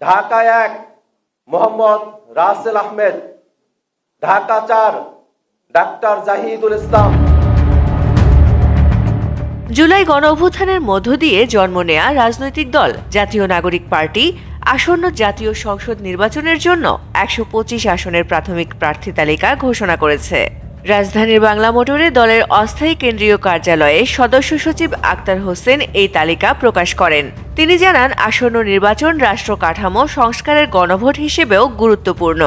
ঢাকা এক মোহাম্মদ রাসেল আহমেদ, ঢাকা চার ডাক্তার জাহিদুল ইসলাম। জুলাই গণ অভ্যুত্থানের মধ্য দিয়ে জন্ম নেয়া রাজনৈতিক দল, জাতীয় নাগরিক পার্টি, আসন্ন জাতীয় সংসদ নির্বাচনের জন্য একশো পঁচিশ আসনের প্রাথমিক প্রার্থী তালিকা ঘোষণা করেছে। রাজধানীর বাংলা মোটরে দলের অস্থায়ী কেন্দ্রীয় কার্যালয়ে সদস্য সচিব আক্তার হোসেন এই তালিকা প্রকাশ করেন। তিনি জানান, আসন্ন নির্বাচন রাষ্ট্র কাঠামো সংস্কারের গণভোট হিসেবেও গুরুত্বপূর্ণ।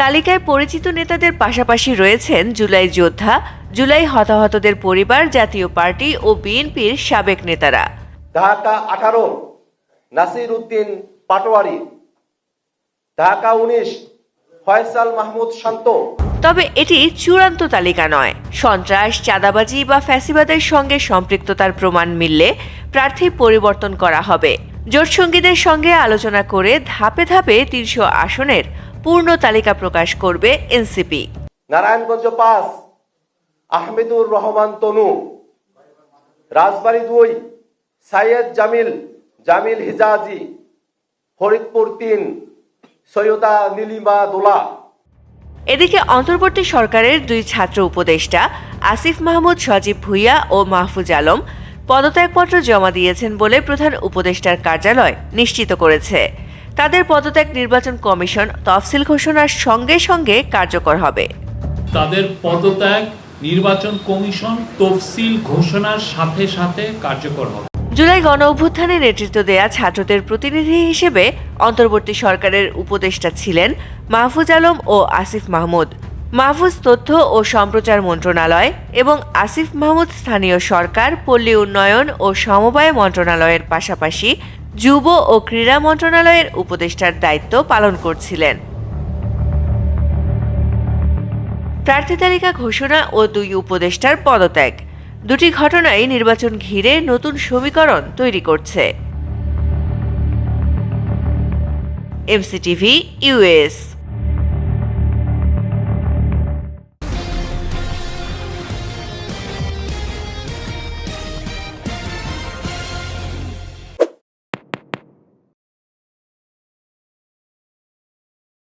তালিকায় পরিচিত নেতাদের পাশাপাশি রয়েছেন জুলাই যোদ্ধা, জুলাই হতাহতদের পরিবার, জাতীয় পার্টি ও বিএনপির সাবেক নেতারা। ঢাকা আঠারো, নাসির উদ্দিন পাটোয়ারি। ঢাকা উনিশ, ফয়সাল মাহমুদ শান্ত। তবে এটি চূড়ান্ত তালিকা নয়। সন্ত্রাস, চাঁদাবাজি বা ফ্যাসিবাদের সঙ্গে সম্পৃক্ততার প্রমাণ মিললে প্রার্থী পরিবর্তন করা হবে। জোটসঙ্গীদের সঙ্গে আলোচনা করে ধাপে ধাপে তিনশো আসনের পূর্ণ তালিকা প্রকাশ করবে এনসিপি। নারায়ণগঞ্জ পাঁচ, আহমেদুর রহমান তনু। রাজবাড়ী দুই, সাইয়েদ জামিল জামিল হিজাজি। ফরিদপুর তিন, সৈয়দা নীলিমা দোলা। এদিকে অন্তর্বর্তী সরকারের দুই ছাত্র উপদেষ্টা আসিফ মাহমুদ, সজীব ভুইয়া ও মাহফুজ আলম পদত্যাগপত্র জমা দিয়েছেন বলে প্রধান উপদেষ্টার কার্যালয় নিশ্চিত করেছে। তাদের পদত্যাগ নির্বাচন কমিশন তফসিল ঘোষণার সঙ্গে সঙ্গে কার্যকর হবে। তাদের পদত্যাগ নির্বাচন কমিশন তফসিল ঘোষণার সাথে সাথে কার্যকর হবে। জুলাই গণ অভ্যুত্থানে নেতৃত্ব দেয়া ছাত্রদের প্রতিনিধি হিসেবে অন্তর্বর্তী সরকারের উপদেষ্টা ছিলেন মাহফুজ আলম ও আসিফ মাহমুদ। মাহফুজ তথ্য ও সম্প্রচার মন্ত্রণালয় এবং আসিফ মাহমুদ স্থানীয় সরকার, পল্লী উন্নয়ন ও সমবায় মন্ত্রণালয়ের পাশাপাশি যুব ও ক্রীড়া মন্ত্রণালয়ের উপদেষ্টার দায়িত্ব পালন করছিলেন। প্রার্থী তালিকা ঘোষণা ও দুই উপদেষ্টার পদত্যাগ। দুটি ঘটনাই নির্বাচন ঘিরে নতুন সমীকরণ তৈরি করছে। MCTV US